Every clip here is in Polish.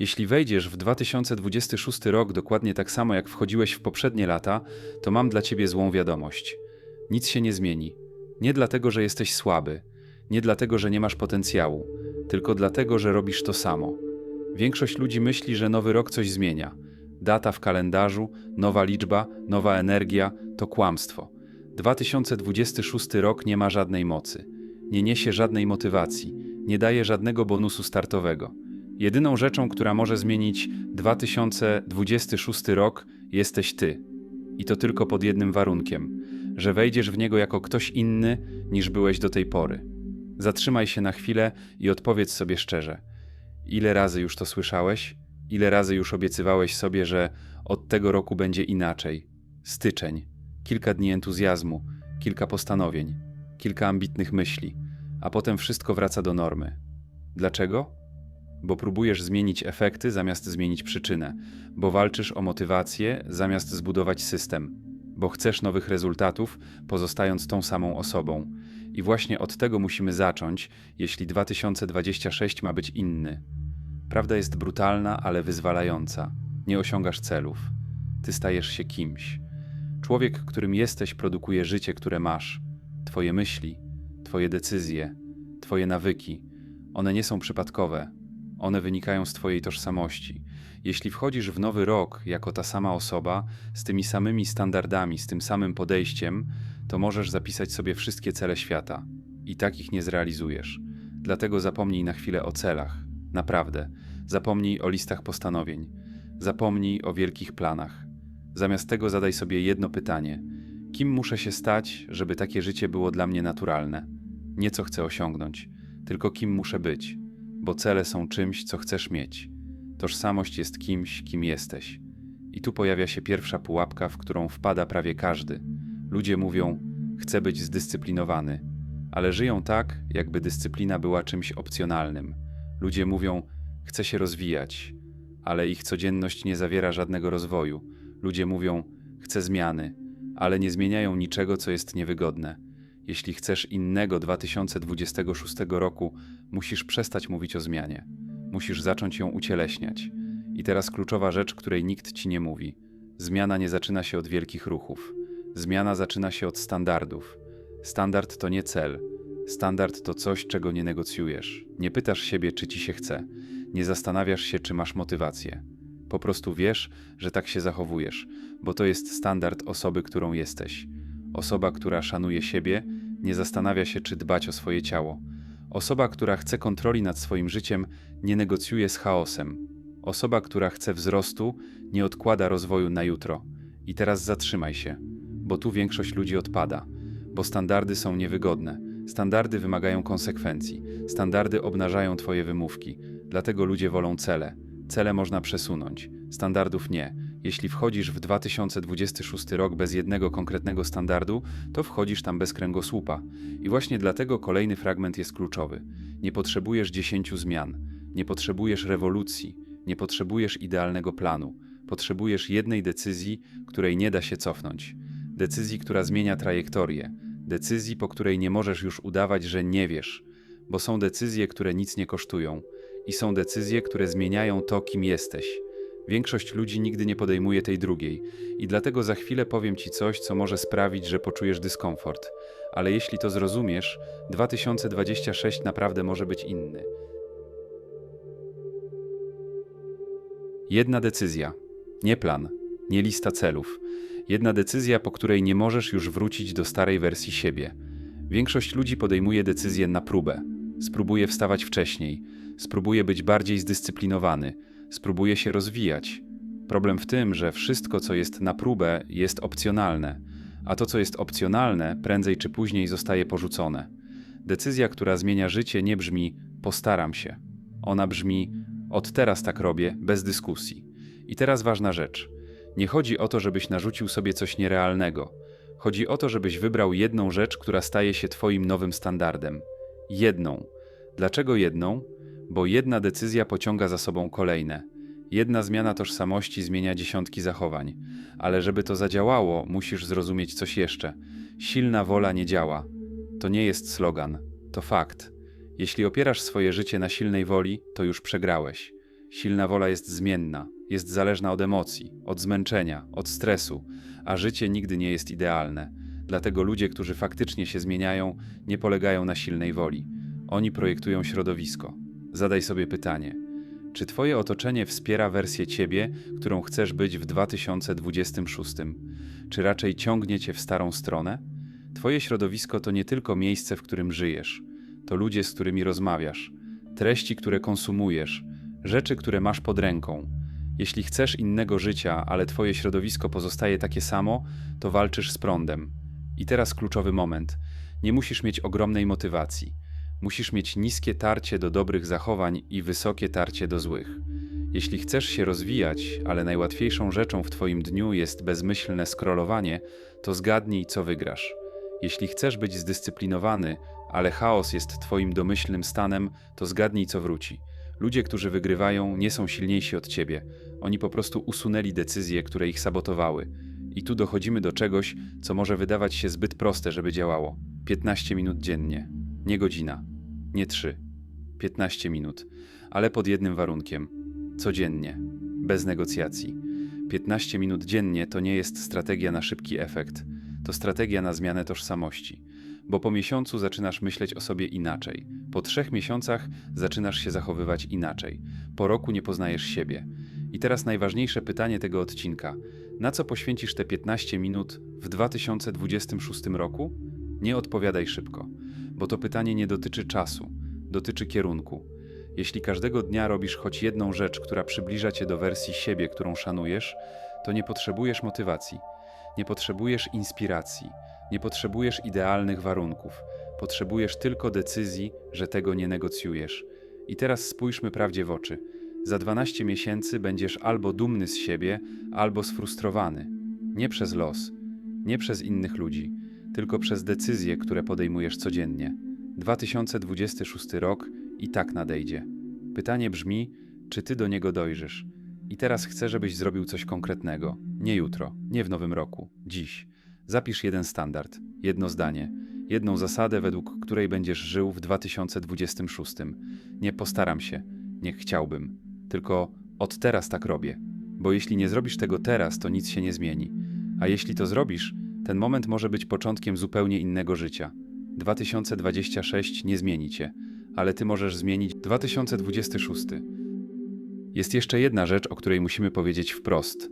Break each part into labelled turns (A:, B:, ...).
A: Jeśli wejdziesz w 2026 rok dokładnie tak samo jak wchodziłeś w poprzednie lata, to mam dla ciebie złą wiadomość. Nic się nie zmieni. Nie dlatego, że jesteś słaby, nie dlatego, że nie masz potencjału, tylko dlatego, że robisz to samo. Większość ludzi myśli, że nowy rok coś zmienia. Data w kalendarzu, nowa liczba, nowa energia to kłamstwo. 2026 rok nie ma żadnej mocy, nie niesie żadnej motywacji, nie daje żadnego bonusu startowego. Jedyną rzeczą, która może zmienić 2026 rok, jesteś ty. I to tylko pod jednym warunkiem, że wejdziesz w niego jako ktoś inny niż byłeś do tej pory. Zatrzymaj się na chwilę i odpowiedz sobie szczerze. Ile razy już to słyszałeś? Ile razy już obiecywałeś sobie, że od tego roku będzie inaczej? Styczeń, kilka dni entuzjazmu, kilka postanowień, kilka ambitnych myśli, a potem wszystko wraca do normy. Dlaczego? Bo próbujesz zmienić efekty zamiast zmienić przyczynę, bo walczysz o motywację zamiast zbudować system, bo chcesz nowych rezultatów, pozostając tą samą osobą. I właśnie od tego musimy zacząć, jeśli 2026 ma być inny. Prawda jest brutalna, ale wyzwalająca. Nie osiągasz celów. Ty stajesz się kimś. Człowiek, którym jesteś, produkuje życie, które masz. Twoje myśli, Twoje decyzje, Twoje nawyki. One nie są przypadkowe. One wynikają z Twojej tożsamości. Jeśli wchodzisz w nowy rok jako ta sama osoba, z tymi samymi standardami, z tym samym podejściem, to możesz zapisać sobie wszystkie cele świata. I tak ich nie zrealizujesz. Dlatego zapomnij na chwilę o celach. Naprawdę. Zapomnij o listach postanowień. Zapomnij o wielkich planach. Zamiast tego zadaj sobie jedno pytanie: kim muszę się stać, żeby takie życie było dla mnie naturalne? Nie co chcę osiągnąć, tylko kim muszę być, bo cele są czymś, co chcesz mieć. Tożsamość jest kimś, kim jesteś. I tu pojawia się pierwsza pułapka, w którą wpada prawie każdy. Ludzie mówią: Chcę być zdyscyplinowany, ale żyją tak, jakby dyscyplina była czymś opcjonalnym. Ludzie mówią: Chcę się rozwijać, ale ich codzienność nie zawiera żadnego rozwoju. Ludzie mówią: Chcę zmiany, ale nie zmieniają niczego, co jest niewygodne. Jeśli chcesz innego 2026 roku, musisz przestać mówić o zmianie. Musisz zacząć ją ucieleśniać. I teraz kluczowa rzecz, której nikt ci nie mówi. Zmiana nie zaczyna się od wielkich ruchów. Zmiana zaczyna się od standardów. Standard to nie cel. Standard to coś, czego nie negocjujesz. Nie pytasz siebie, czy ci się chce. Nie zastanawiasz się, czy masz motywację. Po prostu wiesz, że tak się zachowujesz, bo to jest standard osoby, którą jesteś. Osoba, która szanuje siebie, nie zastanawia się, czy dbać o swoje ciało. Osoba, która chce kontroli nad swoim życiem, nie negocjuje z chaosem. Osoba, która chce wzrostu, nie odkłada rozwoju na jutro. I teraz zatrzymaj się, bo tu większość ludzi odpada, bo standardy są niewygodne. Standardy wymagają konsekwencji, standardy obnażają Twoje wymówki, dlatego ludzie wolą cele. Cele można przesunąć, standardów nie. Jeśli wchodzisz w 2026 rok bez jednego konkretnego standardu, to wchodzisz tam bez kręgosłupa. I właśnie dlatego kolejny fragment jest kluczowy. Nie potrzebujesz dziesięciu zmian, nie potrzebujesz rewolucji, nie potrzebujesz idealnego planu. Potrzebujesz jednej decyzji, której nie da się cofnąć. Decyzji, która zmienia trajektorię. Decyzji, po której nie możesz już udawać, że nie wiesz, bo są decyzje, które nic nie kosztują i są decyzje, które zmieniają to, kim jesteś. Większość ludzi nigdy nie podejmuje tej drugiej, i dlatego za chwilę powiem ci coś, co może sprawić, że poczujesz dyskomfort. Ale jeśli to zrozumiesz, 2026 naprawdę może być inny. Jedna decyzja, nie plan, nie lista celów. Jedna decyzja, po której nie możesz już wrócić do starej wersji siebie. Większość ludzi podejmuje decyzję na próbę. Spróbuje wstawać wcześniej, spróbuje być bardziej zdyscyplinowany, spróbuje się rozwijać. Problem w tym, że wszystko, co jest na próbę, jest opcjonalne, a to, co jest opcjonalne, prędzej czy później zostaje porzucone. Decyzja, która zmienia życie, nie brzmi postaram się. Ona brzmi od teraz tak robię, bez dyskusji. I teraz ważna rzecz. Nie chodzi o to, żebyś narzucił sobie coś nierealnego. Chodzi o to, żebyś wybrał jedną rzecz, która staje się Twoim nowym standardem. Jedną. Dlaczego jedną? Bo jedna decyzja pociąga za sobą kolejne. Jedna zmiana tożsamości zmienia dziesiątki zachowań. Ale żeby to zadziałało, musisz zrozumieć coś jeszcze. Silna wola nie działa. To nie jest slogan, to fakt. Jeśli opierasz swoje życie na silnej woli, to już przegrałeś. Silna wola jest zmienna, jest zależna od emocji, od zmęczenia, od stresu, a życie nigdy nie jest idealne. Dlatego ludzie, którzy faktycznie się zmieniają, nie polegają na silnej woli. Oni projektują środowisko. Zadaj sobie pytanie: czy Twoje otoczenie wspiera wersję Ciebie, którą chcesz być w 2026? Czy raczej ciągnie Cię w starą stronę? Twoje środowisko to nie tylko miejsce, w którym żyjesz, to ludzie, z którymi rozmawiasz, treści, które konsumujesz, rzeczy, które masz pod ręką. Jeśli chcesz innego życia, ale Twoje środowisko pozostaje takie samo, to walczysz z prądem. I teraz kluczowy moment. Nie musisz mieć ogromnej motywacji. Musisz mieć niskie tarcie do dobrych zachowań i wysokie tarcie do złych. Jeśli chcesz się rozwijać, ale najłatwiejszą rzeczą w Twoim dniu jest bezmyślne scrollowanie, to zgadnij, co wygrasz. Jeśli chcesz być zdyscyplinowany, ale chaos jest Twoim domyślnym stanem, to zgadnij, co wróci. Ludzie, którzy wygrywają, nie są silniejsi od Ciebie. Oni po prostu usunęli decyzje, które ich sabotowały. I tu dochodzimy do czegoś, co może wydawać się zbyt proste, żeby działało. 15 minut dziennie, nie godzina, nie 3. 15 minut, ale pod jednym warunkiem codziennie, bez negocjacji. 15 minut dziennie to nie jest strategia na szybki efekt, to strategia na zmianę tożsamości. Bo po miesiącu zaczynasz myśleć o sobie inaczej, po trzech miesiącach zaczynasz się zachowywać inaczej, po roku nie poznajesz siebie. I teraz najważniejsze pytanie tego odcinka: na co poświęcisz te 15 minut w 2026 roku? Nie odpowiadaj szybko, bo to pytanie nie dotyczy czasu, dotyczy kierunku. Jeśli każdego dnia robisz choć jedną rzecz, która przybliża cię do wersji siebie, którą szanujesz, to nie potrzebujesz motywacji, nie potrzebujesz inspiracji, nie potrzebujesz idealnych warunków. Potrzebujesz tylko decyzji, że tego nie negocjujesz. I teraz spójrzmy prawdzie w oczy. Za 12 miesięcy będziesz albo dumny z siebie, albo sfrustrowany. Nie przez los, nie przez innych ludzi, tylko przez decyzje, które podejmujesz codziennie. 2026 rok i tak nadejdzie. Pytanie brzmi, czy ty do niego dojrzysz? I teraz chcę, żebyś zrobił coś konkretnego. Nie jutro, nie w nowym roku, dziś. Zapisz jeden standard, jedno zdanie, jedną zasadę, według której będziesz żył w 2026. Nie postaram się, nie chciałbym, tylko od teraz tak robię. Bo jeśli nie zrobisz tego teraz, to nic się nie zmieni. A jeśli to zrobisz, ten moment może być początkiem zupełnie innego życia. 2026 nie zmieni cię, ale ty możesz zmienić 2026. Jest jeszcze jedna rzecz, o której musimy powiedzieć wprost.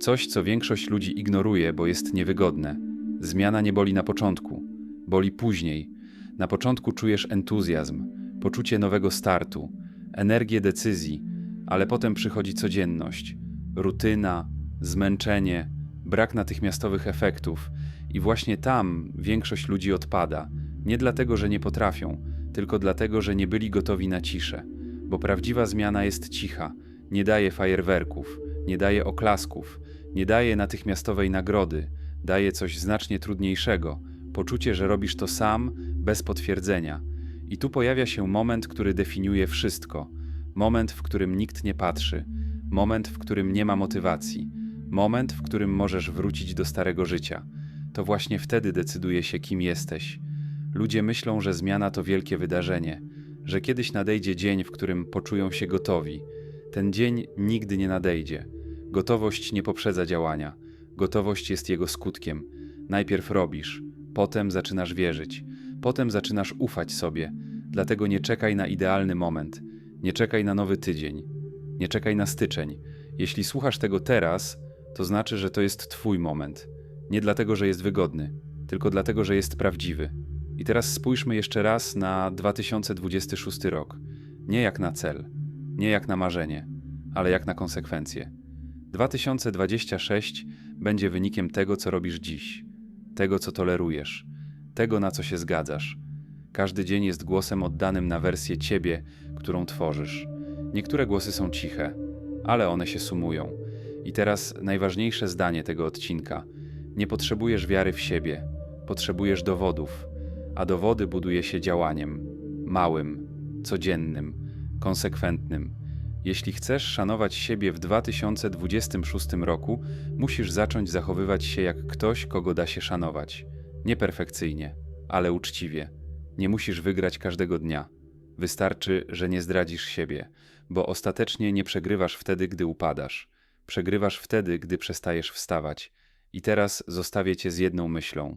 A: Coś, co większość ludzi ignoruje, bo jest niewygodne. Zmiana nie boli na początku, boli później. Na początku czujesz entuzjazm, poczucie nowego startu, energię decyzji, ale potem przychodzi codzienność, rutyna, zmęczenie, brak natychmiastowych efektów, i właśnie tam większość ludzi odpada. Nie dlatego, że nie potrafią, tylko dlatego, że nie byli gotowi na ciszę. Bo prawdziwa zmiana jest cicha, nie daje fajerwerków, nie daje oklasków, nie daje natychmiastowej nagrody, daje coś znacznie trudniejszego. Poczucie, że robisz to sam, bez potwierdzenia. I tu pojawia się moment, który definiuje wszystko. Moment, w którym nikt nie patrzy, moment, w którym nie ma motywacji, moment, w którym możesz wrócić do starego życia. To właśnie wtedy decyduje się, kim jesteś. Ludzie myślą, że zmiana to wielkie wydarzenie, że kiedyś nadejdzie dzień, w którym poczują się gotowi. Ten dzień nigdy nie nadejdzie. Gotowość nie poprzedza działania. Gotowość jest jego skutkiem. Najpierw robisz, potem zaczynasz wierzyć, potem zaczynasz ufać sobie. Dlatego nie czekaj na idealny moment, nie czekaj na nowy tydzień, nie czekaj na styczeń. Jeśli słuchasz tego teraz, to znaczy, że to jest Twój moment. Nie dlatego, że jest wygodny, tylko dlatego, że jest prawdziwy. I teraz spójrzmy jeszcze raz na 2026 rok. Nie jak na cel, nie jak na marzenie, ale jak na konsekwencje. 2026 będzie wynikiem tego, co robisz dziś, tego, co tolerujesz, tego, na co się zgadzasz. Każdy dzień jest głosem oddanym na wersję ciebie, którą tworzysz. Niektóre głosy są ciche, ale one się sumują. I teraz najważniejsze zdanie tego odcinka. Nie potrzebujesz wiary w siebie, potrzebujesz dowodów, a dowody buduje się działaniem małym, codziennym, konsekwentnym. Jeśli chcesz szanować siebie w 2026 roku, musisz zacząć zachowywać się jak ktoś, kogo da się szanować. Nie perfekcyjnie, ale uczciwie. Nie musisz wygrać każdego dnia. Wystarczy, że nie zdradzisz siebie, bo ostatecznie nie przegrywasz wtedy, gdy upadasz. Przegrywasz wtedy, gdy przestajesz wstawać. I teraz zostawię cię z jedną myślą.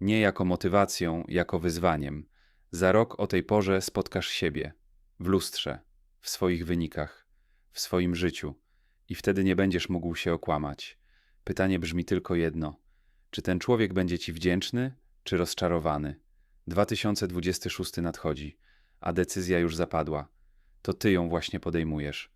A: Nie jako motywacją, jako wyzwaniem. Za rok o tej porze spotkasz siebie. W lustrze, w swoich wynikach, w swoim życiu. I wtedy nie będziesz mógł się okłamać. Pytanie brzmi tylko jedno. Czy ten człowiek będzie ci wdzięczny, czy rozczarowany? 2026 nadchodzi, a decyzja już zapadła. To ty ją właśnie podejmujesz.